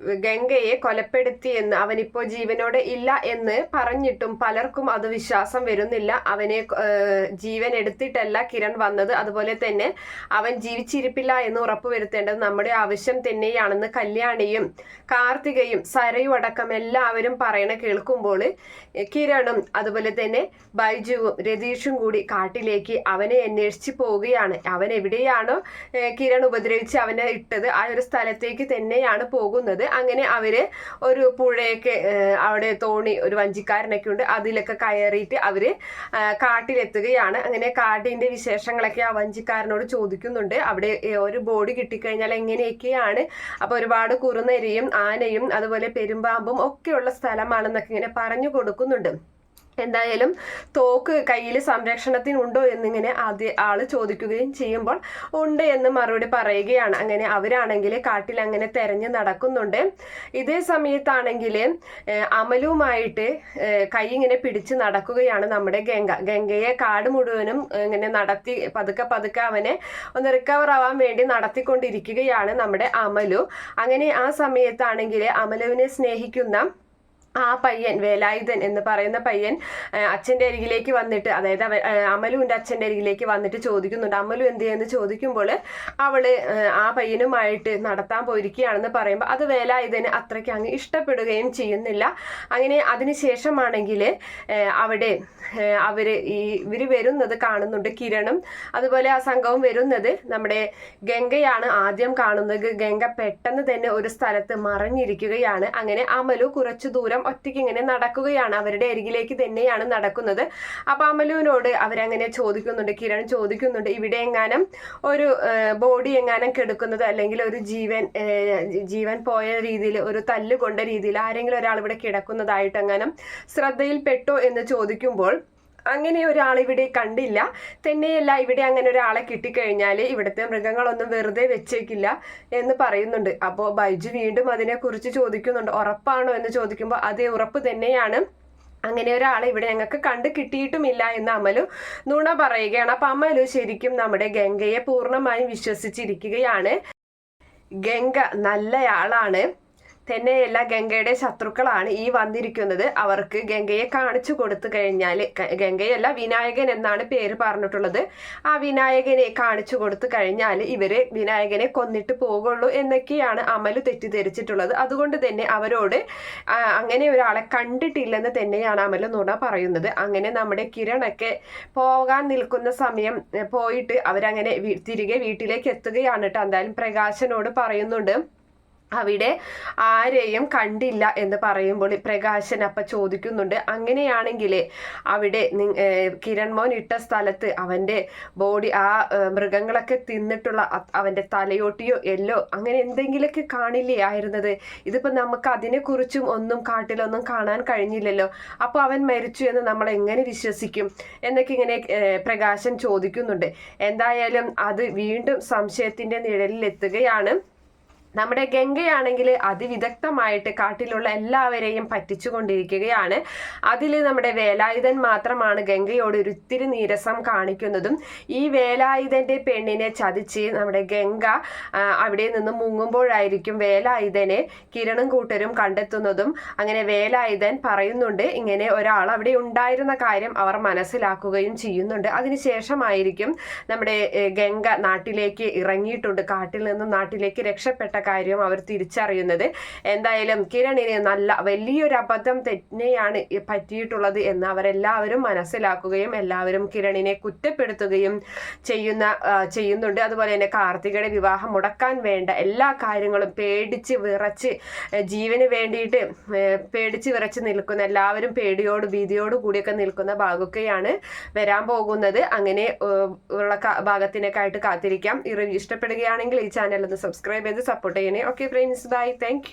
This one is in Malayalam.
ഗംഗയെ കൊലപ്പെടുത്തിയെന്ന് അവനിപ്പോ ജീവനോടെ ഇല്ല എന്ന് പറഞ്ഞിട്ടും പലർക്കും അത് വിശ്വാസം വരുന്നില്ല. അവനെ ജീവൻ എടുത്തിട്ടല്ല കിരൺ വന്നത്. അതുപോലെ തന്നെ അവൻ ജീവിച്ചിരിപ്പില്ല എന്ന് ഉറപ്പുവരുത്തേണ്ടത് നമ്മുടെ ആവശ്യം തന്നെയാണെന്ന് കല്യാണിയും കാർത്തികയും സരയും അടക്കം എല്ലാവരും പറയണ കേൾക്കുമ്പോൾ കിരണും അതുപോലെ തന്നെ ബൈജുവും രതീഷും കൂടി കാട്ടിലേക്ക് അവനെ അന്വേഷിച്ച് പോവുകയാണ്. അവൻ എവിടെയാണോ കിരൺ ഉപദ്രവിച്ച് അവനെ ഇട്ടത്. ആ ഒരു സ്ഥലത്തേക്ക് തന്നെയാണ് പോകുന്നത്. അങ്ങനെ അവർ ഒരു പുഴയൊക്കെ അവിടെ തോണി ഒരു വഞ്ചിക്കാരനൊക്കെ ഉണ്ട്. അതിലൊക്കെ കയറിയിട്ട് അവർ ആ, കാട്ടിലെത്തുകയാണ്. അങ്ങനെ കാട്ടിന്റെ വിശേഷങ്ങളൊക്കെ ആ വഞ്ചിക്കാരനോട് ചോദിക്കുന്നുണ്ട്. അവിടെ ഒരു ബോഡി കിട്ടിക്കഴിഞ്ഞാൽ എങ്ങനെയൊക്കെയാണ്? അപ്പോൾ ഒരുപാട് കുറുനരിയും ആനയും അതുപോലെ പെരുമ്പാമ്പും ഒക്കെയുള്ള സ്ഥലമാണെന്നൊക്കെ ഇങ്ങനെ പറഞ്ഞു കൊടുക്കുന്നുണ്ട്. എന്തായാലും തോക്ക് കയ്യിൽ സംരക്ഷണത്തിനുണ്ടോ എന്നിങ്ങനെ ആദ്യ ആൾ ചോദിക്കുകയും ചെയ്യുമ്പോൾ ഉണ്ട് എന്ന് മറുപടി പറയുകയാണ്. അങ്ങനെ അവരാണെങ്കിൽ കാട്ടിൽ അങ്ങനെ തെരഞ്ഞു നടക്കുന്നുണ്ട്. ഇതേ സമയത്താണെങ്കിൽ അമലുമായിട്ട് കൈ ഇങ്ങനെ പിടിച്ച് നടക്കുകയാണ് നമ്മുടെ ഗംഗ. ഗംഗയെ കാട് മുഴുവനും ഇങ്ങനെ നടത്തി പതുക്കെ പതുക്കെ അവനെ ഒന്ന് റിക്കവർ ആവാൻ വേണ്ടി നടത്തിക്കൊണ്ടിരിക്കുകയാണ് നമ്മുടെ അമലു. അങ്ങനെ ആ സമയത്താണെങ്കിൽ അമലുവിനെ സ്നേഹിക്കുന്ന ആ പയ്യൻ വേലായുധൻ എന്ന് പറയുന്ന പയ്യൻ അച്ഛന്റെ അരികിലേക്ക് വന്നിട്ട് അതായത് അവ- അമലുവിന്റെ അച്ഛന്റെ അരികിലേക്ക് വന്നിട്ട് ചോദിക്കുന്നുണ്ട്. അമലു എന്ത് ചെയ്യുന്നു? ചോദിക്കുമ്പോൾ അവൾ ആ, പയ്യനുമായിട്ട് നടത്താൻ പോയിരിക്കുകയാണെന്ന് പറയുമ്പോൾ അത് വേലായുധന് അത്രയ്ക്ക് അങ്ങ് ഇഷ്ടപ്പെടുകയും ചെയ്യുന്നില്ല. അങ്ങനെ അതിനുശേഷമാണെങ്കിൽ അവിടെ അവർ ഈ ഇവർ വരുന്നത് കാണുന്നുണ്ട് കിരണും. അതുപോലെ ആ സംഘവും വരുന്നത് നമ്മുടെ ഗംഗയാണ് ആദ്യം കാണുന്നത്. ഗംഗ പെട്ടെന്ന് തന്നെ ഒരു സ്ഥലത്ത് മറഞ്ഞിരിക്കുകയാണ്. അങ്ങനെ അമലു കുറച്ചു ദൂരം ഒറ്റയ്ക്ക് ഇങ്ങനെ നടക്കുകയാണ്. അവരുടെ അരികിലേക്ക് തന്നെയാണ് നടക്കുന്നത്. അപ്പൊ അമലുവിനോട് അവരങ്ങനെ ചോദിക്കുന്നുണ്ട് കിരൺ ചോദിക്കുന്നുണ്ട് ഇവിടെ എങ്ങാനും ഒരു ബോഡി എങ്ങാനും കെടുക്കുന്നത് അല്ലെങ്കിൽ ഒരു ജീവൻ ജീവൻ പോയ രീതിയിൽ ഒരു തല്ല് കൊണ്ട രീതിയിൽ ആരെങ്കിലും ഒരാൾ ഇവിടെ കിടക്കുന്നതായിട്ട് എങ്ങാനും ശ്രദ്ധയിൽപ്പെട്ടോ എന്ന് ചോദിക്കുമ്പോൾ അങ്ങനെ ഒരാൾ ഇവിടെ കണ്ടില്ല. തന്നെയല്ല ഇവിടെ അങ്ങനെ ഒരാളെ കിട്ടിക്കഴിഞ്ഞാൽ ഇവിടുത്തെ മൃഗങ്ങളൊന്നും വെറുതെ വെച്ചേക്കില്ല എന്ന് പറയുന്നുണ്ട്. അപ്പോൾ ബൈജു വീണ്ടും അതിനെക്കുറിച്ച് ചോദിക്കുന്നുണ്ട്. ഉറപ്പാണോ എന്ന് ചോദിക്കുമ്പോൾ അതേ ഉറപ്പ് തന്നെയാണ്. അങ്ങനെ ഒരാളെ ഇവിടെ ഞങ്ങൾക്ക് കണ്ടു കിട്ടിയിട്ടുമില്ല എന്ന് അമലു നുണ പറയുകയാണ്. അപ്പം അമലു ശരിക്കും നമ്മുടെ ഗംഗയെ പൂർണമായും വിശ്വസിച്ചിരിക്കുകയാണ്. ഗംഗ നല്ലയാളാണ്. തന്നെയല്ല ഗംഗയുടെ ശത്രുക്കളാണ് ഈ വന്നിരിക്കുന്നത്. അവർക്ക് ഗംഗയെ കാണിച്ചു കൊടുത്തു കഴിഞ്ഞാൽ ഗംഗയല്ല വിനായകൻ എന്നാണ് പേര് പറഞ്ഞിട്ടുള്ളത്. ആ വിനായകനെ കാണിച്ചു കൊടുത്തു കഴിഞ്ഞാൽ ഇവർ വിനായകനെ കൊന്നിട്ട് പോകുള്ളൂ എന്നൊക്കെയാണ് അമൽ തെറ്റിദ്ധരിച്ചിട്ടുള്ളത്. അതുകൊണ്ട് തന്നെ അവരോട് അങ്ങനെ ഒരാളെ കണ്ടിട്ടില്ലെന്ന് തന്നെയാണ് അമൽ നുണ പറയുന്നത്. അങ്ങനെ നമ്മുടെ കിരണൊക്കെ പോകാൻ നിൽക്കുന്ന സമയം പോയിട്ട് അവരങ്ങനെ തിരികെ വീട്ടിലേക്ക് എത്തുകയാണ് കേട്ടോ എന്തായാലും പ്രകാശനോട് പറയുന്നുണ്ട്. അവിടെ ആരെയും കണ്ടില്ല എന്ന് പറയുമ്പോൾ പ്രകാശൻ അപ്പം ചോദിക്കുന്നുണ്ട് അങ്ങനെയാണെങ്കിൽ അവിടെ കിരൺ മോൻ ഇട്ട സ്ഥലത്ത് അവന്റെ ബോഡി ആ മൃഗങ്ങളൊക്കെ തിന്നിട്ടുള്ള അവന്റെ തലയോട്ടിയോ എല്ലോ അങ്ങനെ എന്തെങ്കിലുമൊക്കെ കാണില്ലേ ആയിരുന്നത്? ഇതിപ്പോൾ നമുക്ക് അതിനെക്കുറിച്ചും ഒന്നും കാട്ടിലൊന്നും കാണാൻ കഴിഞ്ഞില്ലല്ലോ. അപ്പോൾ അവൻ മരിച്ചു എന്ന് നമ്മൾ എങ്ങനെ വിശ്വസിക്കും? എന്നൊക്കെ ഇങ്ങനെ പ്രകാശൻ ചോദിക്കുന്നുണ്ട്. എന്തായാലും അത് വീണ്ടും സംശയത്തിന്റെ നിഴലിൽ എത്തുകയാണ് നമ്മുടെ ഗംഗയാണെങ്കിൽ അതിവിദഗ്ധമായിട്ട് കാട്ടിലുള്ള എല്ലാവരെയും പറ്റിച്ചുകൊണ്ടിരിക്കുകയാണ്. അതിൽ നമ്മുടെ വേലായുധൻ മാത്രമാണ് ഗംഗയോട് ഒരു ഇത്തിരി നീരസം കാണിക്കുന്നതും. ഈ വേലായുധന്റെ പെണ്ണിനെ ചതിച്ച് നമ്മുടെ ഗംഗ അവിടെ നിന്ന് മുങ്ങുമ്പോഴായിരിക്കും വേലായുധനെ കിരണും കൂട്ടരും കണ്ടെത്തുന്നതും. അങ്ങനെ വേലായുധൻ പറയുന്നുണ്ട് ഇങ്ങനെ ഒരാൾ അവിടെ ഉണ്ടായിരുന്ന കാര്യം അവർ മനസ്സിലാക്കുകയും ചെയ്യുന്നുണ്ട്. അതിനുശേഷമായിരിക്കും നമ്മുടെ ഗംഗ നാട്ടിലേക്ക് ഇറങ്ങിയിട്ടുണ്ട്. കാട്ടിൽ നിന്നും നാട്ടിലേക്ക് രക്ഷപ്പെട്ട കാര്യം അവർ തിരിച്ചറിയുന്നത്. എന്തായാലും കിരണിന് നല്ല വലിയൊരു അബദ്ധം തന്നെയാണ് ഈ പറ്റിയിട്ടുള്ളത് എന്ന് അവരെല്ലാവരും മനസ്സിലാക്കുകയും എല്ലാവരും കിരണിനെ കുറ്റപ്പെടുത്തുകയും ചെയ്യുന്ന ചെയ്യുന്നുണ്ട്. അതുപോലെ തന്നെ കാർത്തികയുടെ വിവാഹം മുടക്കാൻ വേണ്ട എല്ലാ കാര്യങ്ങളും പേടിച്ച് വിറച്ച് ജീവന് വേണ്ടിയിട്ട് പേടിച്ച് വിറച്ച് നിൽക്കുന്ന എല്ലാവരും പേടിയോട് ഭീതിയോട് കൂടിയൊക്കെ നിൽക്കുന്ന ഭാഗമൊക്കെയാണ് വരാൻ പോകുന്നത്. അങ്ങനെ ഉള്ള ഭാഗത്തിനൊക്കെ ആയിട്ട് കാത്തിരിക്കാം. ഈ ഇഷ്ടപ്പെടുകയാണെങ്കിൽ ഈ ചാനൽ ഒന്ന് സബ്സ്ക്രൈബ് ചെയ്ത് സപ്പോർട്ട് ചെയ്യണേ ഓക്കെ ഫ്രണ്ട്സ് ബൈ താങ്ക്